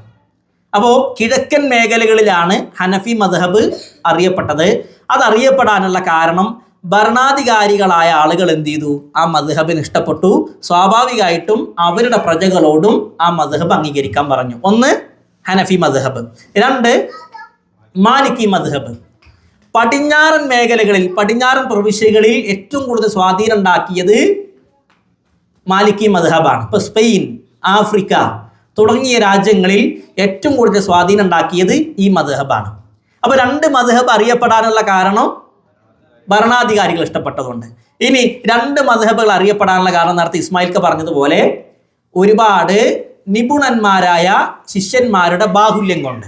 അപ്പോൾ കിഴക്കൻ മേഖലകളിലാണ് ഹനഫി മധുഹബ് അറിയപ്പെട്ടത്. അതറിയപ്പെടാനുള്ള കാരണം ഭരണാധികാരികളായ ആളുകൾ എന്ത് ചെയ്തു? ആ മധുഹബിന് ഇഷ്ടപ്പെട്ടു. സ്വാഭാവികമായിട്ടും അവരുടെ പ്രജകളോടും ആ മധുഹബ് അംഗീകരിക്കാൻ പറഞ്ഞു. ഒന്ന് ഹനഫി മധുഹബ് രണ്ട് മാലിക്കി മധുഹബ് പടിഞ്ഞാറൻ മേഖലകളിൽ പടിഞ്ഞാറൻ പ്രവിശ്യകളിൽ ഏറ്റവും കൂടുതൽ സ്വാധീനം ഉണ്ടാക്കിയത് മാലിക്കി മധുഹബാണ് ഇപ്പോൾ സ്പെയിൻ ആഫ്രിക്ക തുടങ്ങിയ രാജ്യങ്ങളിൽ ഏറ്റവും കൂടുതൽ സ്വാധീനം ഉണ്ടാക്കിയത് ഈ മധുഹബാണ് അപ്പോൾ രണ്ട് മധുഹബ് അറിയപ്പെടാനുള്ള കാരണം ഭരണാധികാരികൾ ഇഷ്ടപ്പെട്ടതുകൊണ്ട്. ഇനി രണ്ട് മധബുകൾ അറിയപ്പെടാനുള്ള കാരണം നേരത്തെ ഇസ്മായിൽക്ക് പറഞ്ഞതുപോലെ ഒരുപാട് നിപുണന്മാരായ ശിഷ്യന്മാരുടെ ബാഹുല്യം കൊണ്ട്.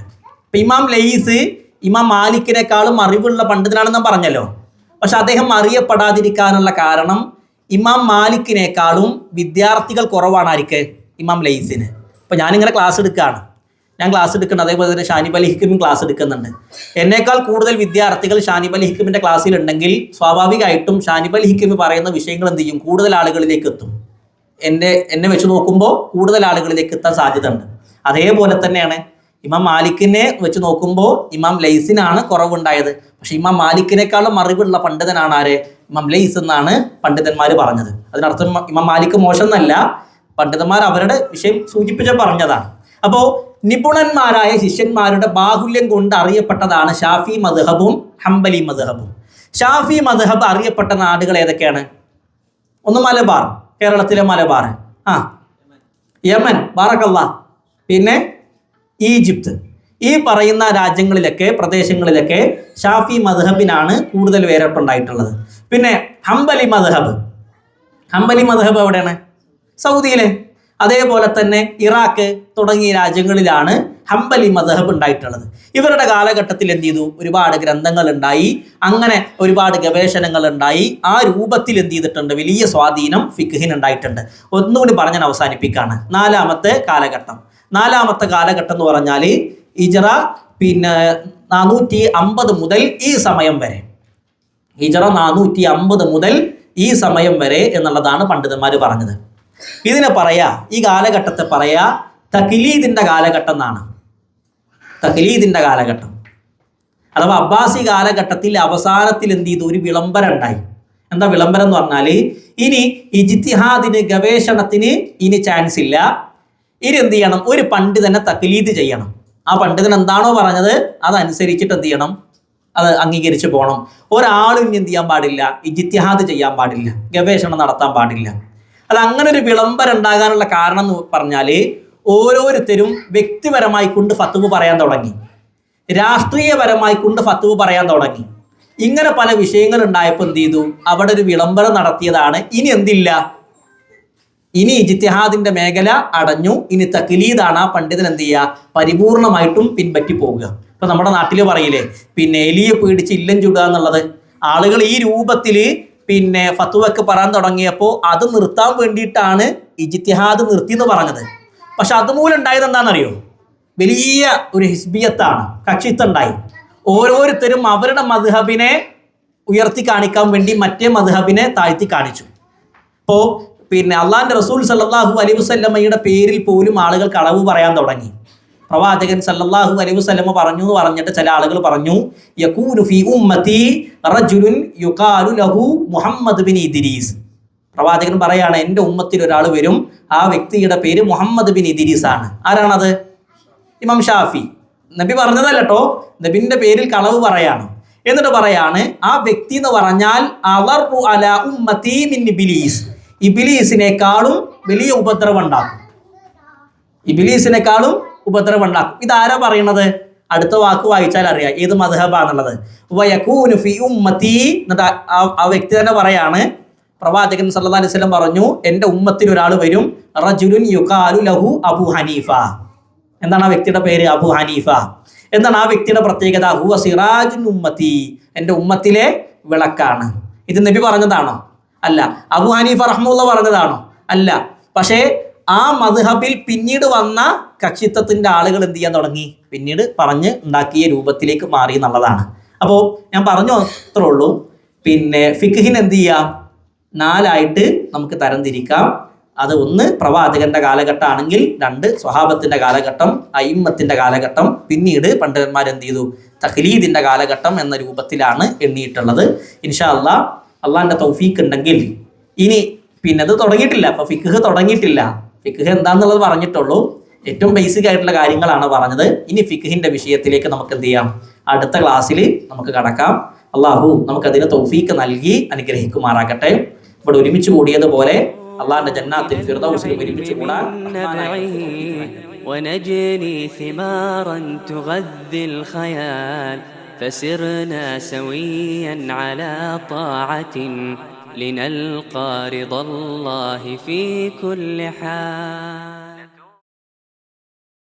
ഇമാം ലയീസ് ഇമാം മാലിക്കിനേക്കാളും അറിവുള്ള പണ്ഡിതനാണെന്ന് പറഞ്ഞല്ലോ. പക്ഷെ അദ്ദേഹം അറിയപ്പെടാതിരിക്കാനുള്ള കാരണം ഇമാം മാലിക്കിനേക്കാളും വിദ്യാർത്ഥികൾ കുറവാണ് ആർക്ക്? ഇമാം ലയീസിന്. അപ്പൊ ഞാനിങ്ങനെ ക്ലാസ് എടുക്കുകയാണ്. ഞാൻ ക്ലാസ് എടുക്കുന്നുണ്ട്. അതേപോലെ തന്നെ ഷാനിബ് അലി ഹിക്കിമും ക്ലാസ് എടുക്കുന്നുണ്ട്. എന്നേക്കാൾ കൂടുതൽ വിദ്യാർത്ഥികൾ ഷാനിബ് അലി ഹിക്കിമിന്റെ ക്ലാസ്സിലുണ്ടെങ്കിൽ സ്വാഭാവികമായിട്ടും ഷാനിബ് അലി ഹിക്കിമി പറയുന്ന വിഷയങ്ങൾ എന്ത് ചെയ്യും? കൂടുതൽ ആളുകളിലേക്ക് എത്തും. എന്റെ എന്നെ വെച്ച് നോക്കുമ്പോൾ കൂടുതൽ ആളുകളിലേക്ക് എത്താൻ സാധ്യത ഉണ്ട് അതേപോലെ തന്നെയാണ് ഇമാം മാലിക്കിനെ വെച്ച് നോക്കുമ്പോൾ ഇമാം ലൈസിനാണ് കുറവുണ്ടായത്. പക്ഷെ ഇമാം മാലിക്കിനേക്കാളും അറിവുള്ള പണ്ഡിതനാണ് ആര്? ഇമാം ലൈസ് എന്നാണ് പണ്ഡിതന്മാർ പറഞ്ഞത്. അതിനർത്ഥം ഇമാം മാലിക്ക് മോശം എന്നല്ല പണ്ഡിതന്മാർ അവരുടെ വിഷയം സൂചിപ്പിച്ച് പറഞ്ഞതാണ്. അപ്പോൾ നിപുണന്മാരായ ശിഷ്യന്മാരുടെ ബാഹുല്യം കൊണ്ട് അറിയപ്പെട്ടതാണ് ഷാഫി മദ്ഹബും ഹംബലി മദ്ഹബും. ഷാഫി മദ്ഹബ് അറിയപ്പെട്ട നാടുകൾ ഏതൊക്കെയാണ്? ഒന്ന് മലബാർ കേരളത്തിലെ മലബാർ. ആ യമൻ ബാറക്കല്ല. പിന്നെ ഈജിപ്ത്. ഈ പറയുന്ന രാജ്യങ്ങളിലൊക്കെ പ്രദേശങ്ങളിലൊക്കെ ഷാഫി മദ്ഹബിനാണ് കൂടുതൽ വേരപ്പുണ്ടായിട്ടുള്ളത് പിന്നെ ഹംബലി മദ്ഹബ്. ഹംബലി മദ്ഹബ് എവിടെയാണ്? സൗദിയിലെ. അതേപോലെ തന്നെ ഇറാഖ് തുടങ്ങിയ രാജ്യങ്ങളിലാണ് ഹംബലി മദഹബ് ഉണ്ടായിട്ടുള്ളത്. ഇവരുടെ കാലഘട്ടത്തിൽ എന്ത് ചെയ്തു? ഒരുപാട് ഗ്രന്ഥങ്ങൾ ഉണ്ടായി അങ്ങനെ ഒരുപാട് ഗവേഷണങ്ങൾ ഉണ്ടായി ആ രൂപത്തിൽ എന്ത് ചെയ്തിട്ടുണ്ട്? വലിയ സ്വാധീനം ഫിഖിന് ഉണ്ടായിട്ടുണ്ട്. ഒന്നുകൂടി പറഞ്ഞാൽ അവസാനിപ്പിക്കുകയാണ് നാലാമത്തെ കാലഘട്ടം. നാലാമത്തെ കാലഘട്ടം എന്ന് പറഞ്ഞാൽ ഇജറ പിന്നെ നാനൂറ്റി അമ്പത് മുതൽ ഈ സമയം വരെ. ഹിജ്റ നാനൂറ്റി അമ്പത് മുതൽ ഈ സമയം വരെ എന്നുള്ളതാണ് പണ്ഡിതന്മാർ പറഞ്ഞത്. ഇതിനെ പറയാ ഈ കാലഘട്ടത്തെ പറയാ തഖ്ലീദിന്റെ കാലഘട്ടം എന്നാണ്. തഖ്ലീദിന്റെ കാലഘട്ടം. അഥവാ അബ്ബാസി കാലഘട്ടത്തിൽ അവസാനത്തിൽ എന്ത് ചെയ്തു? ഒരു വിളംബരം ഉണ്ടായി. എന്താ വിളംബരം എന്ന് പറഞ്ഞാൽ ഇനി ഇജിത്തിഹാദിന് ഗവേഷണത്തിന് ഇനി ചാൻസ് ഇല്ല. ഇനി എന്ത് ചെയ്യണം? ഒരു പണ്ഡിതനെ തക്ലീദ് ചെയ്യണം. ആ പണ്ഡിതൻ എന്താണോ പറഞ്ഞത് അതനുസരിച്ചിട്ട് എന്ത് ചെയ്യണം? അത് അംഗീകരിച്ചു പോകണം ഒരാളും ഇനി എന്ത് ചെയ്യാൻ പാടില്ല? ഇജിത്തിഹാദ് ചെയ്യാൻ പാടില്ല. ഗവേഷണം നടത്താൻ പാടില്ല. അത് അങ്ങനെ ഒരു വിളംബരം ഉണ്ടാകാനുള്ള കാരണം എന്ന് പറഞ്ഞാൽ ഓരോരുത്തരും വ്യക്തിപരമായി കൊണ്ട് ഫത്തുവ് പറയാൻ തുടങ്ങി. രാഷ്ട്രീയപരമായി കൊണ്ട് ഫത്തുവ് പറയാൻ തുടങ്ങി. ഇങ്ങനെ പല വിഷയങ്ങൾ ഉണ്ടായപ്പോൾ എന്ത് ചെയ്തു? അവിടെ ഒരു വിളംബരം നടത്തിയതാണ്. ഇനി എന്തില്ല? ഇനി ഇജ്തിഹാദിന്റെ മേഖല അടഞ്ഞു. ഇനി തക്ലീദാണ് ആ പണ്ഡിതൻ എന്ത് ചെയ്യുക? പരിപൂർണമായിട്ടും പിൻപറ്റി പോവുക. ഇപ്പൊ നമ്മുടെ നാട്ടിൽ പറയില്ലേ പിന്നെ എലിയെ പേടിച്ച് ഇല്ലം ചുടുക എന്നുള്ളത്. ആളുകൾ ഈ രൂപത്തിൽ പിന്നെ ഫത്തുവൊക്കെ പറയാൻ തുടങ്ങിയപ്പോൾ അത് നിർത്താൻ വേണ്ടിയിട്ടാണ് ഇജിത്തിഹാദ് നിർത്തി എന്ന് പറഞ്ഞത്. പക്ഷെ അതുമൂലം ഉണ്ടായത് എന്താണെന്നറിയോ? വലിയ ഒരു ഹിസ്ബിയത്താണ് കക്ഷിത്തുണ്ടായി ഓരോരുത്തരും അവരുടെ മധുഹബിനെ ഉയർത്തി കാണിക്കാൻ വേണ്ടി മറ്റേ മധുഹബിനെ താഴ്ത്തി കാണിച്ചു. അപ്പോൾ പിന്നെ അള്ളാഹിന്റെ റസൂൽ സല്ലാഹു അലൈഹി വസല്ലമയുടെ പേരിൽ പോലും ആളുകൾ കളവ് പറയാൻ തുടങ്ങി. പ്രവാചകൻ സല്ലല്ലാഹു അലൈഹി വസല്ലമ പറഞ്ഞു എന്ന് പറഞ്ഞിട്ട് ചില ആളുകൾ പറഞ്ഞു ഉമ്മത്തി മുഹമ്മദ് പ്രവാചകൻ പറയാണ് എന്റെ ഉമ്മത്തിൽ ഒരാൾ വരും ആ വ്യക്തിയുടെ പേര് മുഹമ്മദ് ബിൻ ഇദ്രീസ് ആണ്. ആരാണത്? ഇമാം ഷാഫി. നബി പറഞ്ഞതല്ല കേട്ടോ നബിന്റെ പേരിൽ കളവ് പറയാണ്. എന്നിട്ട് പറയാണ് ആ വ്യക്തി എന്ന് പറഞ്ഞാൽ അവർ അല ഉമ്മത്തി മിൻ ഇബിലീസ്. ഇബിലീസിനേക്കാളും വലിയ ഉപദ്രവം ഉണ്ടാക്കും. ഇബിലീസിനേക്കാളും ഉപദ്രവം ഉണ്ടാക്കും ഇതാരാ പറയണത്? അടുത്ത വാക്ക് വായിച്ചാൽ അറിയാം. ഏത് മധബാന്നുള്ളത് എന്നിട്ട് ആ- വ്യക്തി തന്നെ പറയാണ്. പ്രവാചകൻ സല്ലല്ലാഹു അലൈഹി വസല്ലം പറഞ്ഞു എന്റെ ഉമ്മത്തിൽ ഒരാൾ വരും. റജുലുൻ യുഖാലു ലഹു അബു ഹനീഫ. എന്താണ് ആ വ്യക്തിയുടെ പേര്? അബു ഹനീഫ. എന്താണ് ആ വ്യക്തിയുടെ പ്രത്യേകത? ഹുവ സിറാജുൻ ഉമ്മത്തി. എന്റെ ഉമ്മത്തിലെ വിളക്കാണ്. ഇത് നബി പറഞ്ഞതാണോ? അല്ല. അബു ഹനീഫ റഹ്മുള്ള പറഞ്ഞതാണോ? അല്ല. പക്ഷേ ആ മധുഹബിൽ പിന്നീട് വന്ന കക്ഷിത്വത്തിന്റെ ആളുകൾ എന്ത് ചെയ്യാൻ തുടങ്ങി? പിന്നീട് പറഞ്ഞ് ഉണ്ടാക്കിയ രൂപത്തിലേക്ക് മാറി എന്നുള്ളതാണ്. അപ്പോൾ ഞാൻ പറഞ്ഞു അത്രേ ഉള്ളൂ. പിന്നെ ഫിഖിന് എന്ത് ചെയ്യാം? നാലായിട്ട് നമുക്ക് തരംതിരിക്കാം അത് ഒന്ന് പ്രവാചകന്റെ കാലഘട്ടമാണെങ്കിൽ രണ്ട് സ്വഹാബത്തിന്റെ കാലഘട്ടം അയിമ്മത്തിന്റെ കാലഘട്ടം. പിന്നീട് പണ്ഡിതന്മാർ എന്ത് ചെയ്തു? തഖ്ലീദിന്റെ കാലഘട്ടം എന്ന രൂപത്തിലാണ് എണ്ണിയിട്ടുള്ളത്. ഇൻഷാ അല്ലാ അള്ളാഹിന്റെ തൗഫീഖ് ഉണ്ടെങ്കിൽ ഇനി പിന്നെ അത് തുടങ്ങിയിട്ടില്ല. അപ്പൊ ഫിഖ് തുടങ്ങിയിട്ടില്ല. ഫിഖ് എന്താന്നുള്ളത് പറഞ്ഞിട്ടുള്ളൂ ഏറ്റവും ബേസിക് ആയിട്ടുള്ള കാര്യങ്ങളാണ് പറഞ്ഞത് ഇനി ഫിഖിന്റെ വിഷയത്തിലേക്ക് നമുക്ക് എന്ത് ചെയ്യാം അടുത്ത ക്ലാസ്സിൽ നമുക്ക് കടക്കാം അള്ളാഹു നമുക്കതിന് തൗഫീക്ക് നൽകി അനുഗ്രഹിക്കുമാറാകട്ടെ ഇവിടെ ഒരുമിച്ച് കൂടിയതുപോലെ അള്ളാഹിന്റെ ജന്നാത്തിൽ ഫിർദൗസിൽ ഒരുമിച്ച് കൂടാൻ റഹ്മാനായ نبعه ونجني ثمارا تغذي الخيال فسرنا سويا على طاعة لنلقى رضا الله في كل حال.